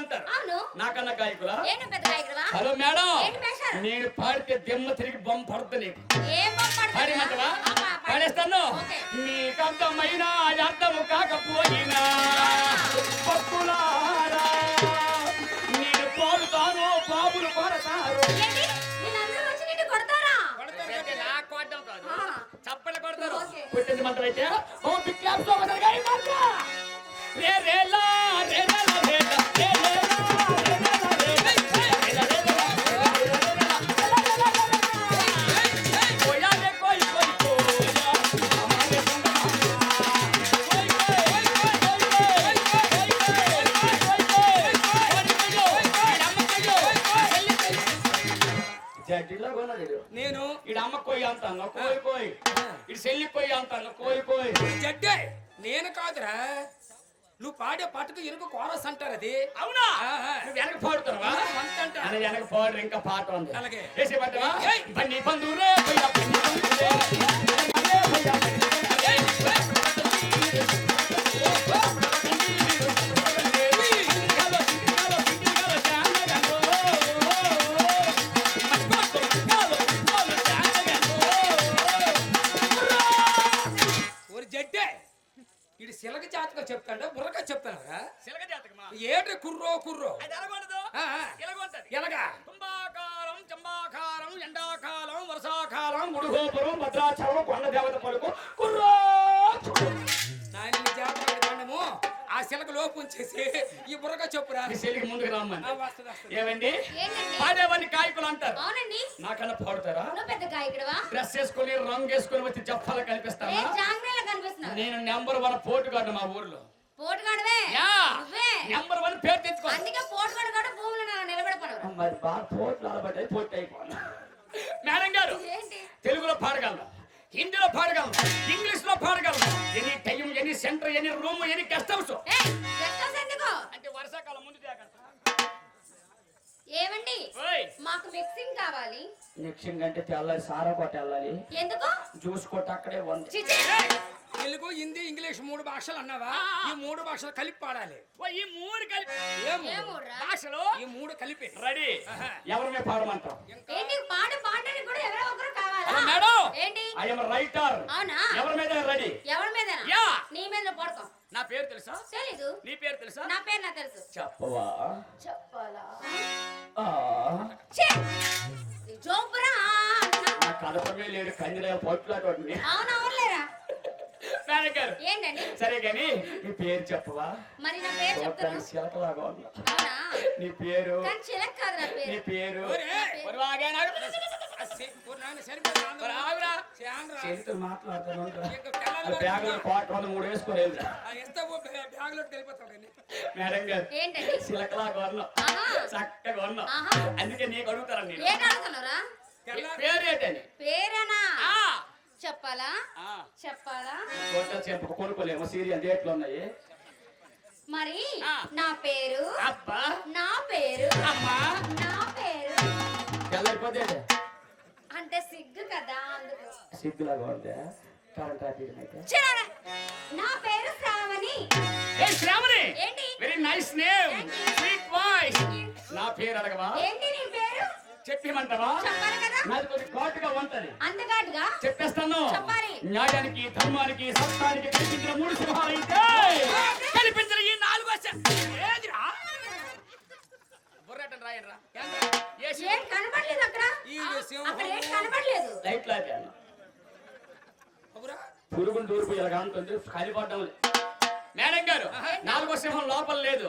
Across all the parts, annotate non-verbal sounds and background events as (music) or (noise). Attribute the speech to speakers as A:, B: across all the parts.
A: అంటారు నాకన్నా గాయకులా hello madam? నేను పాడితే దెమ్మ తిరిగి బొమ్మ పడుతుంది? పాడిమంటవా. పాడేస్తాను. నీకంతమైన అర్థము కాకపోయినా పప్పులారా నేను పాడుతాను బాబులు పాడతారు
B: కొడతారా?
A: నాకు కొట్టడం కాదు
B: ఆ.
A: చప్పలు కొడతారు
B: ఓకే.
A: కొట్టేది మంత్రం అయితే ఓ బిగ్తో ఒకసారి రే రే
C: పాటకు ఎనుక కోరస్ అంటారు అది.
A: అవునా? వెనక. అని వెనక పాడు ఇంకా పాట ఉంది.
C: అలాగే.
A: బండి బంధువులే. నాకన్నా పాడుతారా?
B: నువ్వు పెద్ద గాయకుడువా
A: డ్రెస్ వేసుకొని రంగు వేసుకొని వచ్చి కనిపిస్తానా
B: జాంగ్రీలా కనిపిస్తున్నావు?
A: నేను నెంబర్ వన్ పోటుగాడు మా ఊర్లో.
B: పోటుగాడవే?
A: నెంబర్ వన్ పేరు తెచ్చుకో.
B: అందుకే పోటుగాడు కూడా భూములు నిలబడిపోను
A: మరి బాగా పోట్లు అలబడ్డాయి పోటీ అయిపోను మేడం గారు
B: ఏంటి?
A: తెలుగులో పాడగలను హిందీలో పాడగలను ఇంగ్లీష్లో పాడగలను any time any centre any
B: room any guest house.
A: అంటే వర్షాకాలం ముందు జాగ్రత్త.
B: ఏమండి? మాకు మిక్సింగ్ కావాలి.
A: మిక్సింగ్ అంటే తెల్లారి సారా కొట్ట వెళ్ళాలి.
B: ఎందుకు?
A: జ్యూస్ కొట్ట అక్కడే ఉంది
C: తెలుగు హిందీ ఇంగ్లీష్ మూడు భాషలు అన్నావా?
A: ఆ.
C: ఈ మూడు భాషలు కలిపి పాడాలి.
A: ఈ మూడు కలిపి.
C: ఏ మూడు?
B: ఏమోరా?
A: భాషలో
C: ఈ మూడు కలిపి.
A: రెడీ. ఎవరి మీద పాడమంటాం
B: ఏంటి పాట పాడడానికి కూడా ఎవరో ఒకరు
A: మేడం
B: ఏంటి
A: ఐఎమ్ రైటర్
B: అవునా
A: ఎవరి మీద రెడీ
B: ఎవరి మీద
A: యా.
B: నీ మీద పడతాం
A: నా పేరు తెలుసా
B: తెలీదు
A: నీ పేరు తెలుసా
B: నా పేరు నాకు తెలుసు
A: చెప్పవా
B: చెప్పాలా
A: ఆ,
B: జోకురా అన్నా.
A: నా కడపమే లేడు కందిరే పొట్లాటోడిని
B: అవును అవునులేరా
A: మేడం గారు
B: ఏంటండి
A: సరే గాని నీ పేరు చెప్పవా
B: మరి నా పేరు చెప్తాను
A: చిలకలాగా
B: అవునా
A: నీ పేరు
B: కానీ చిలక కాదు నా
A: నీ
B: పేరు
A: చేతితో మాట్లాడుతాను మూడు వేసుకోలేదు. మేడం గారు. చక్కగా. అందుకే నీకు అడుగుతారా నేను.
B: పేరేనా?
A: ఆ,
B: చెప్పాలా?
A: కొనుక్కోలేము. సీరియల్ డేట్లు ఉన్నాయి.
B: మరి
A: ఆ.
B: నా పేరు?
A: అబ్బా.
B: నా పేరు?
A: అమ్మా.
B: నా పేరు?
A: తెల్లరిపోతే
B: అంటే సిగ్గు కదా అందుకు.
A: సిగ్గులాగా ఉందే? అయితే.
B: నా పేరు శ్రావణి.
A: ఏ శ్రావణి?
B: ఏంటి?
A: Very nice
B: name
A: sweet voice నా పేరు అడగవా?
B: ఏంటి నీ పేరు?
A: చెప్పిమంటావా?
B: చెప్పాలి కదా.
A: నాది కొద్ది ఘాటుగా ఉంటది.
B: అంతగాటుగా
A: చెప్పేస్తాను.
B: చెప్పాలి.
A: న్యాయానికి ధర్మానికి సత్యానికి కల్పించిన మూడు సింహాలు అయితే కల్పించిన ఈ నాలుగు వచ్చ- ఏ
B: కనబడలేదు అక్కడ. అక్కడ ఏం కనబడలేదు.
A: లైట్? పురుగును దూర్పు మేడం గారు నాలుగో సింహం లోపల లేదు.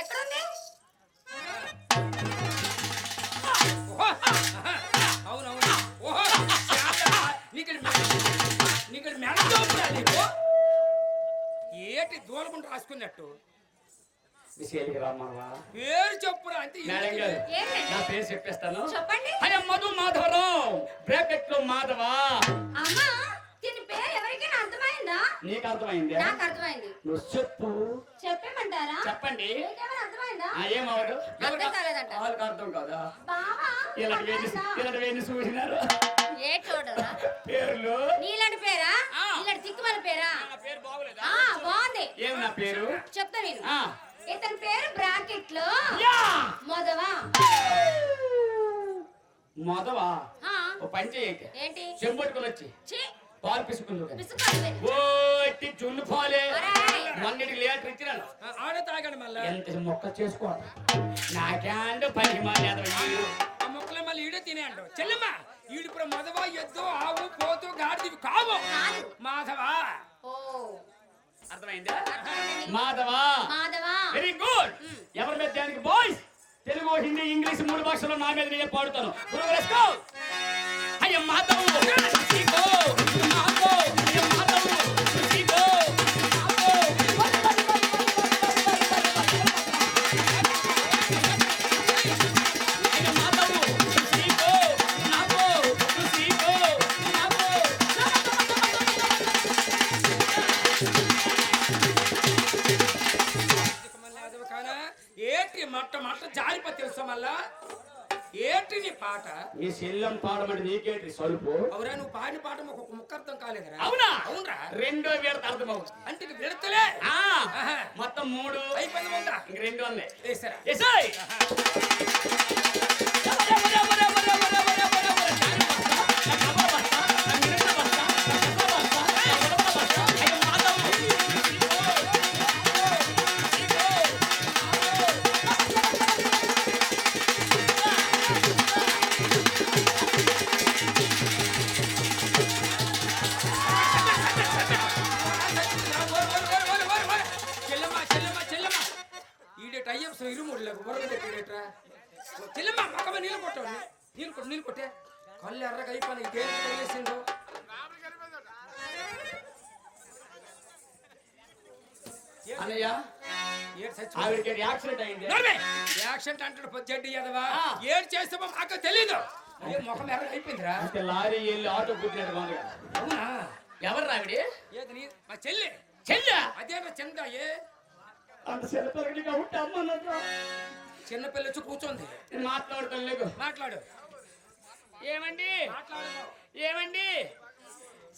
B: ఎక్కడుంది.
C: అవునవును. నీకు నీకు మెడ ఏటి దూలకుండా రాసుకున్నట్టు?
A: రామావా
C: పేరు చెప్పురా అంటే
A: మేడం
C: ఎందుకు
A: గారు
C: ఇది?
B: ఏంటండి?
A: నా పేరు చెప్పేస్తాను.
B: చెప్పండి.
A: అరే మధు మాధవరావు బ్రాకెట్లో మాధవా.
B: అమ్మా దీని పేరు ఎవరికైనా అర్థమైందా?
A: నీకు అర్థమైందా?
B: నాకు అర్థమైంది.
A: నువ్వు చెప్పు.
B: చెప్పేమంటారా?
A: చెప్పండి.
B: మీకేమైనా అర్థమైందా?
A: ఆ, ఏమవడు
B: అర్థం కాలేదంట.
A: వాళ్ళకి అర్థం కాదా?
B: బావా
A: ఇలాంటి వేణి ఇలాంటి వేణి చూసినారు?
B: ఏ చూడరా?
A: పేర్లు?
B: నీలాంటి పేరా?
A: ఆ.
B: నీలాంటి తిక్కుమల పేరా?
A: నా పేరు బాగోలేదా?
B: ఆ బాగుంది.
A: ఏమి నా పేరు?
B: చెప్తా నేను.
A: ఆ,
B: ఇతని పేరు బ్రాకెట్లో
A: యా!
B: మొదవా?
A: మొదవా?
B: ఆ,
A: ఓ పని చేయక.
B: ఏంటి?
A: చెంబట్టుకుని వచ్చి. పాలు. ఓట్టి జున్ను పాలే. మొన్నటి లీటర్ ఇచ్చినాను.
C: ఆడ తాగండి మళ్ళా.
A: ఎంత మొక్క చేసుకోవాలి? నాకేండు పని మానేది
C: ఆ మొక్కలు మళ్ళీ ఈడే తినేయండు చెల్లెమ్మ ఈడు ఇప్పుడు మొదవ ఎద్దు ఆవు పోతు గాడిది కావు. మాధవా?
B: ఓ.
A: అర్థమైందా. మాధవా.
B: మాధవా.
A: వెరీ గుడ్ ఎవరి మీద దానికి బాయ్స్ తెలుగు హిందీ ఇంగ్లీష్ మూడు భాషల్లో నా మీద నేను పాడుతాను. అయ్య మాధవ్. మాధవ్, నీకేంటి సలుపు
C: అవురా నువ్వు పాడిన పాట ఒక ముక్క అర్థం కాలేదురా.
A: అవునా?
C: అవునరా.
A: రెండో వేడ అర్థమవుతుంది
C: అంటే ఇక విడతలే.
A: మొత్తం మూడు.
C: అయిపోయింది ఉందా
A: ఇంక రెండు ఉన్నాయి.
C: వేసారా అయ్యప్ప ఇరుముడిలకు బుర్రగా పెట్టాడేట్రా చెల్లమ్మ పక్కన నీళ్ళు కొట్టావు. నీళ్ళు కొట్టు నీళ్ళు కొట్టే. కళ్ళు ఎర్రగా అయిపోయి ఇదేం
A: అన్నయ్య ఆవిడకి యాక్సిడెంట్ అయింది.
C: యాక్సిడెంట్ అంటాడు పొద్దుడ్డి ఎదవా. ఏడు చేస్తామో మాకు తెలీదు. ఏ ముఖం ఎర్రగా అయిపోయిందిరా?
A: అంటే లారీ వెళ్ళి ఆటో పుట్టినట్టు ఉంది కదా.
C: అవునా?
A: ఎవరు రావిడి
C: ఏది నీ మా చెల్లి.
A: చెల్లా?
C: అదేనా చందా ఏ
A: అంత అమ్మ నన్ను
C: చిన్నపిల్ల వచ్చి కూర్చోంది.
A: మాట్లాడుతాను లేకు.
C: మాట్లాడు.
A: ఏమండి?
C: మాట్లాడు.
A: ఏమండి?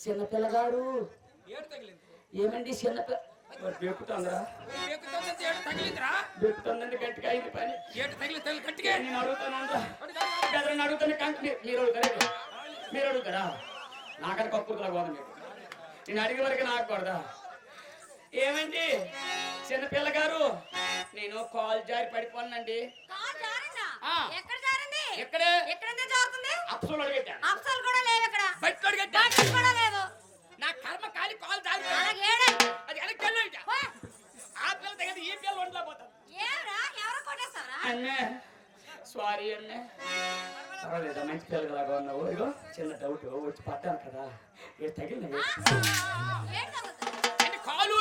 A: చిన్నపిల్లగాడు
C: ఏడు తగిలింది.
A: ఏమండి చిన్నపిల్ల బెక్కుతుందండి గట్టిగా అయింది పని.
C: ఏడు తగిలి తగిలి గట్టిగా.
A: నేను అడుగుతాను అడుగుతాను? మీరు అడుగుతారా ఇట్లా? మీరు అడుగుతారా? నాకని కక్కుర్తులా పోదు మీకు నేను అడిగే వరకు నాకు కూడదా ఏమండి? చిన్నపిల్ల గారు నేను కాల్ జారి పడిపోనండి.
B: ఎక్కడ
A: అప్సలు అడిగెట్టాను
B: అప్సలు కూడా లేవు ఇక్కడ.
A: బయట అడిగెట్టా
B: బట్టలు కూడా లేవు.
A: నా కర్మ కాలి కాల్ జారి
B: అలాగే ఏడే.
A: అది వెనక్కి వెళ్ళు ఇక.
B: పో.
A: ఆ పిల్ల దగ్గర ఈ పిల్ల ఒంట్లో పోతాను
B: ఏమ్రా ఎవరు కొట్టేస్తారా?
A: అన్నే. సారీ అన్నే. పర్వాలేదా మంచి పిల్లలాగా ఉన్నావు. ఇగో చిన్న డౌట్ వచ్చి పడ్డాను కదా. ఇది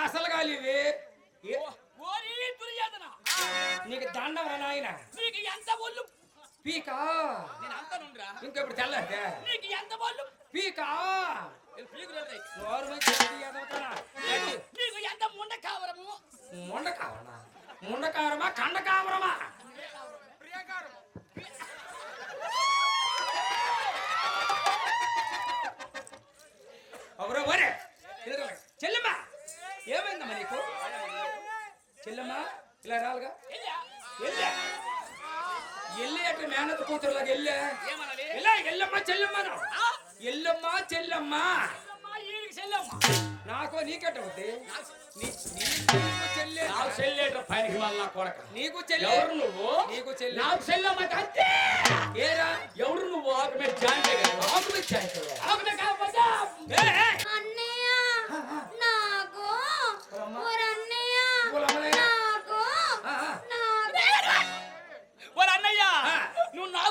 C: అసలు కాదు ఇవి ఏ-
A: ఓరి దుర్యోధన!
C: నీకు దండం రా నాయన
A: నీకు ఎంత ఒళ్ళు
C: పీకా
A: నేను అంతానుండ్రా
C: ఇంకెప్పుడు తెల్లదే
A: నీకు ఎంత ఒళ్ళు
C: పీకా
A: నేను పీకులేదు రేయ్.
C: నోరు మీద చేతి ఎదవతనా?
A: నీకు నీకు ఎంత ముండ కావరము
C: ముండ కావరమా ముండ కావరమా కండ కావరమా ఎవరో ఒరే ఎదురు చెల్లెమ్మా ఏమైందమ్మా నీకు? చెల్లెమ్మా ఇలా రాలుగా? వెళ్ళా. ఎల్లి అటు మేనత కూతురులాగా వెళ్ళా. వెళ్ళా ఎల్లమ్మ చెల్లెమ్మను ఎల్లమ్మ చెల్లమ్మ.
A: చెల్లెమ్మ.
C: నాకు నీకెట్ట నీకు చెల్లె
A: నాకు చెల్లేట పనికి వాళ్ళ కొడక.
C: నీకు చెల్లె
A: ఎవరు నువ్వు?
C: నీకు చెల్లె
A: నాకు చెల్లెమ్మ అంతే
C: ఏరా?
A: ఎవరు నువ్వు? ఆకు మీద
C: ఆకు చాయకులు.
A: ఆకు మీద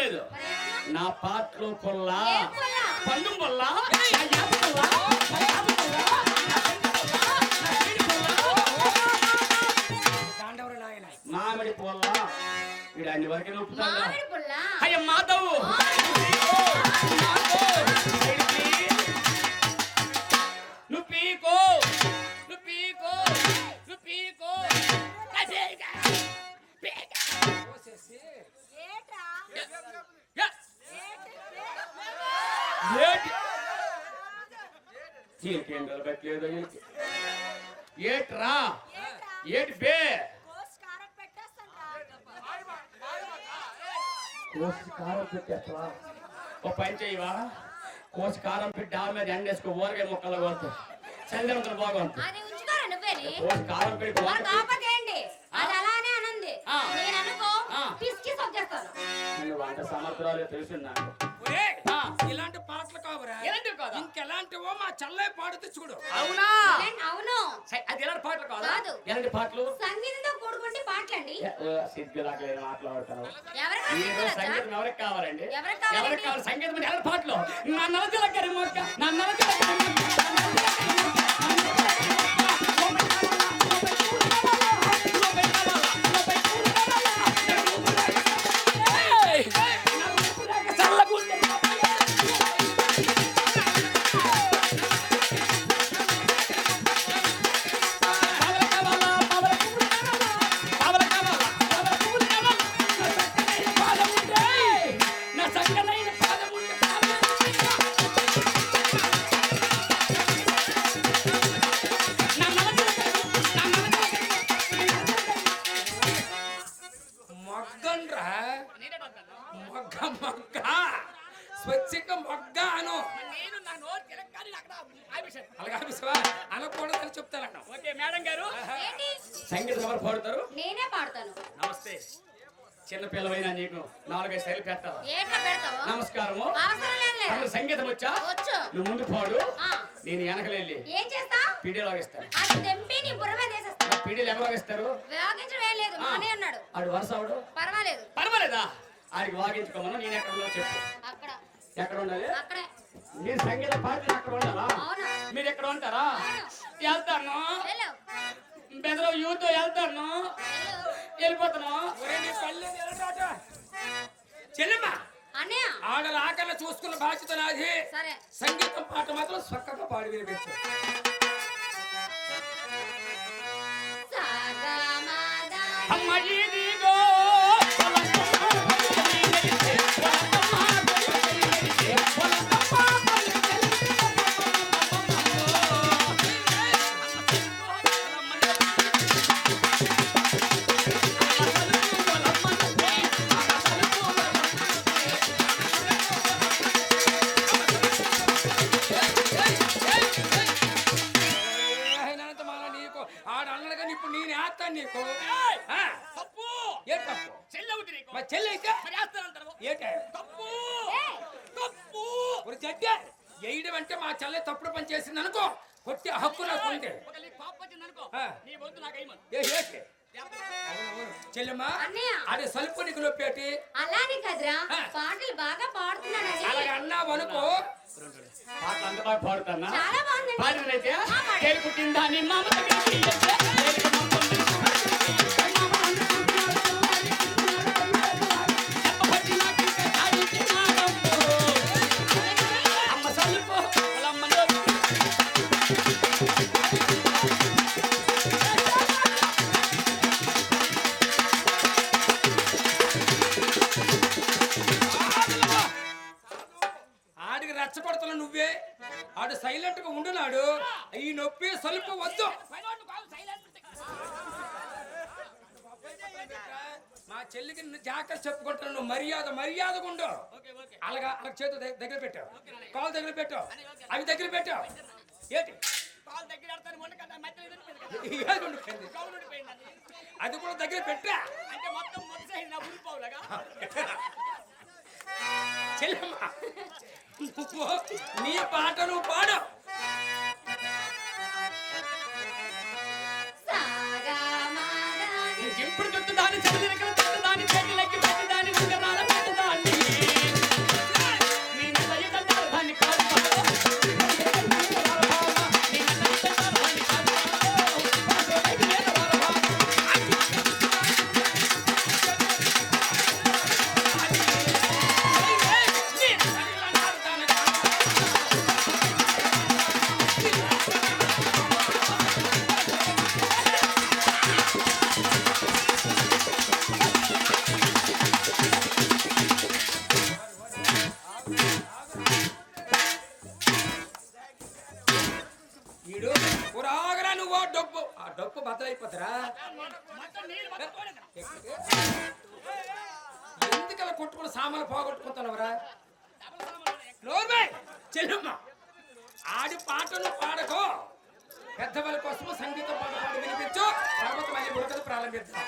B: పొల్ల,
A: నా చీడి పొల్ల.
C: తాండవరు నాయన
A: మామిడి పొల్ల వీడు అన్ని వరకే
B: పుల్ల
A: అయ్య మాధవ్!
B: ఏట్రా?
A: ఏటి బే? కోసి కారం పెట్టేస్తావా? ఓ పని చేయవా? కోసి కారం పెట్టి ఆ మీద ఎండేసుకో ఊరగాయ ముక్కలు కొడుతూ చంద్రవంతులు బాగుంటుంది కోసి కారం పెట్టి వంట సంవత్సరాలు తెలిసింది.
C: ఇలాంటి పాటలు కావురా.
A: ఎలాంటివి కాదా?
C: ఇంకెలాంటివో మా చల్లయ్య పాడుతూ చూడు.
A: అవునా?
B: అవును.
A: అది ఎలాంటి పాటలు కాదా. ఎలాంటి పాటలు?
B: సంగీతంతో కూడుకుంటే పాటలండి.
A: సిద్ధి రాకలేదు మాట్లాడతాను
B: సంగీతం
A: ఎవరికి కావాలండి?
B: ఎవరికి
A: కావాలి సంగీతం ఎలాంటి పాటలు? నా నలజల కరి మొక్క నా నలజల కరి నేను వెనకలెళ్ళి
B: ఏం చేస్తా
A: పీడీలు లాగిస్తాను
B: అది తెంపి నీ బుర్ర మీద వేసేస్తా.
A: పీడీలు ఎవరు లాగిస్తారు
B: వేగించడం ఏం లేదు మానే అన్నాడు.
A: ఆడు వరుస ఆవిడు
B: పర్వాలేదు.
A: పర్వాలేదా? ఆడికి వాగించుకోమను నేను ఎక్కడ ఉండాలో చెప్పు.
B: అక్కడ.
A: ఎక్కడ ఉండాలి?
B: అక్కడే.
A: నేను సంగీతం పాడితే అక్కడ ఉండాలా? మీరు ఎక్కడ ఉంటారా? వెళ్తాను. బెదలో యూత్ వెళ్తాను.
B: వెళ్ళు.
A: వెళ్ళిపోతాను.
C: చెల్లెమ్మ. ఆడల ఆకలి చూసుకున్న బాధ్యత నాది. సంగీతం పాట మాత్రం చక్కగా పాడి వినిపించు.
A: అమ్మ
C: చెల్లెమ్మా
B: అన్నయ్య.
C: ఆడే సలుపు నీకు నొప్పేటి
B: అలానే కదరా. పాటలు బాగా పాడుతున్నాడని
C: అలాగే అన్నావు అనుకో.
A: పాటలు అంత బాగా పాడుతానా?
B: చాలా బాగుందండి.
A: పాడినైతే పుట్టిందా నీ
C: కష్టపడతాను నువ్వే. ఆడు సైలెంట్గా ఉండున్నాడు ఈ నొప్పి స్వల్ప వద్దు. మా చెల్లికి జాగ్రత్త చెప్పుకుంటాను మర్యాద మర్యాదగా ఉండు. అలాగా అలా చేతు దగ్గర పెట్టావు కాలు దగ్గర పెట్టావు అవి దగ్గర పెట్టావు ఏంటి?
A: అది
C: కూడా దగ్గర పెట్టా.
A: అంటే మొత్తం (laughs)
C: చెల్లమ్మా నీ పాటలు పాడు.
A: ఇప్పుడు చుట్టూ దాని అయిపోతారా?
C: ఎందుకలా కొట్టుకుని సామాన్లు పోగొట్టుకుంటున్నావరా? చెల్లమ్మ ఆడి పాటలు పాడకో. పెద్ద వాళ్ళ కోసము సంగీతం పాట పాట వినిపించు. తర్వాత ఉడకలు ప్రారంభిద్దాం.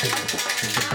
A: Thank
B: you.